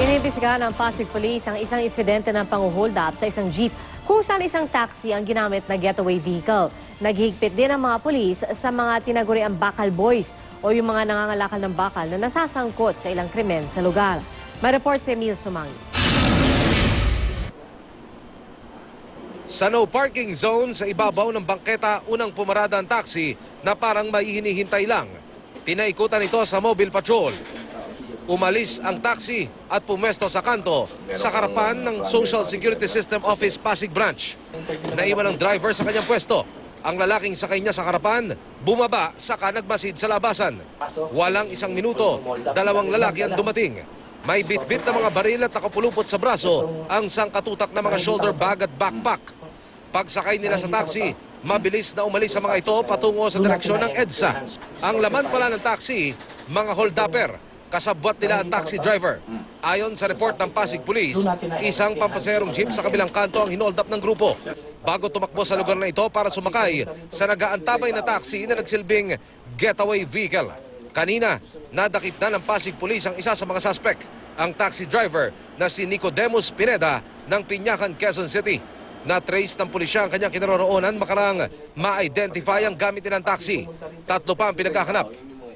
Iniimbestigahan ng Pasig Police ang isang insidente ng panguhold up sa isang jeep kung saan isang taxi ang ginamit na getaway vehicle. Naghihigpit din ang mga pulis sa mga tinaguriang bakal boys o yung mga nangangalakal ng bakal na nasasangkot sa ilang krimen sa lugar. May report si Emil Sumangi. Sa no parking zone sa ibabaw ng bangketa, unang pumarada ang taxi na parang may hinihintay lang. Pinaikutan ito sa mobile patrol. Umalis ang taxi at pumesto sa kanto sa karapan ng Social Security System Office Pasig Branch. Naiwan ang driver sa kanyang pwesto. Ang lalaking sakay niya sa karapan, bumaba saka nagmasid sa labasan. Walang isang minuto, dalawang lalaki ang dumating. May bitbit na mga baril at nakapulupot sa braso ang sangkatutak na mga shoulder bag at backpack. Pagsakay nila sa taxi, mabilis na umalis ang mga ito patungo sa direksyon ng EDSA. Ang laman pala ng taxi, mga hold-upper, kasabwat nila ang taxi driver. Ayon sa report ng Pasig Police, isang pampaserong jeep sa kabilang kanto ang hinold up ng grupo. Bago tumakbo sa lugar na ito para sumakay sa nagaantabay na taxi na nagsilbing getaway vehicle. Kanina, nadakip na ng Pasig Police ang isa sa mga suspect, ang taxi driver na si Nicodemus Pineda ng Pinyacan, Quezon City. Na-trace ng pulisya ang kanyang kinaroroonan makarang ma-identify ang gamit ng taxi. Tatlo pa ang pinagkakanap.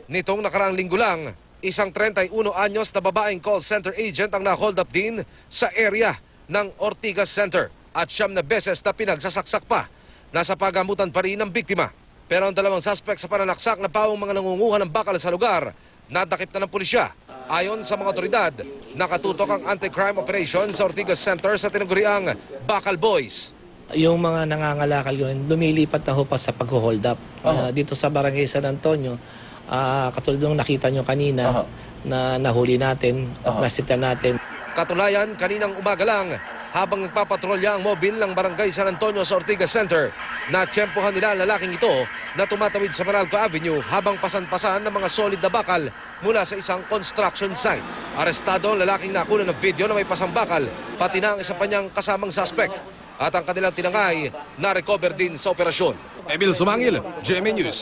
Nitong nakarang linggo lang, isang 31 anyos na babaeng call center agent ang na-hold up din sa area ng Ortigas Center at siyam na beses na pinagsasaksak pa. Nasa pagamutan pa rin ang biktima. Pero ang dalawang suspect sa pananaksak na pawang mga nangunguha ng bakal sa lugar, nadakip na ng pulisya. Ayon sa mga otoridad, nakatutok ang anti-crime operation sa Ortigas Center sa tinaguriang Bakal Boys. Yung mga nangangalakal yun, lumilipat na ho pa sa pag-hold up. Ah, dito sa Barangay San Antonio, ah, katulad ng nakita nyo kanina na nahuli natin at nasita natin. Katunayan, kaninang umaga lang, habang nagpapatrolya ang mobil ng Barangay San Antonio sa Ortigas Center, natsyempohan nila ang lalaking ito na tumatawid sa Meralco Avenue habang pasan-pasan ng mga solid na bakal mula sa isang construction site. Arestado ang lalaking nakuna ng video na may pasambakal, pati na ang isa pa niyang kasamang suspect. At ang kanilang tinangay na recover din sa operasyon. Emil Sumangil, GMA News.